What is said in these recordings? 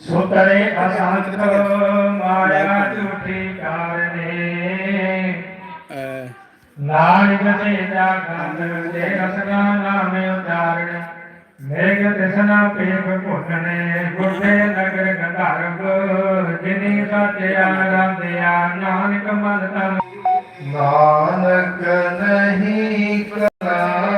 ਘੁੰਮੀ ਨਹੀਂ ਪਹਿਲਾਂ ਘੁੰਮੀ ਸੀ ਸੁਤੜੇ ਅਸੰਤ ਮਾਇਆ ਝੂਠੀ ਕਾਰਨੇ। ਨਾਨਕ ਤੇ ਜਾਗੰਦ ਦੇ ਰਸਨਾ ਨਾਮੇ ਉਚਾਰਣ ਮੇਘ ਤਿਸਨਾ ਪੇਖ ਘੁਟਨੇ ਗੁਰਦੇ ਨਗਰ ਗੰਧਾਰਵ ਜਿਨੀ ਸਤਿਆ ਰਾਧਿਆ ਨਾਨਕ ਮਨ ਤਨ ਨਾਨਕ ਨਹੀਂ ਕਲਾਮ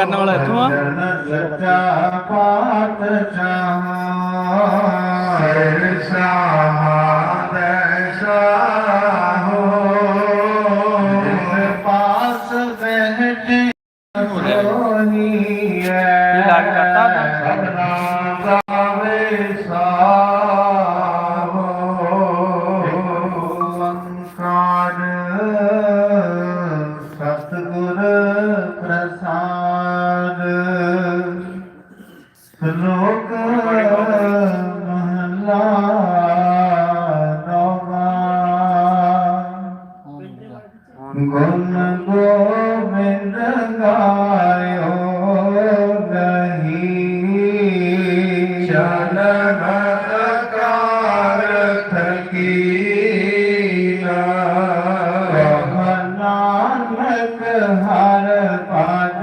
ਕਰਨ ਵਾਲਾ ਇੱਥੋਂ ਆ? ਸੱਚਾ ਪਾਤਸ਼ਾਹ ਸਿਰ ਸਾਹਾਂਦੇ ਸਾਹੋ ਜਿਸ ਸ਼ਲੋਕ ਮਹਲਾ ਨੌਵਾਂ। ਗੁਣ ਗੋਬਿੰਦ ਗਾਇਓ ਗਹੀ। ਚਲਨਤ ਕਾਰਥ ਕੀਨਾ ਨਾਨਕ ਹਰ ਪਦ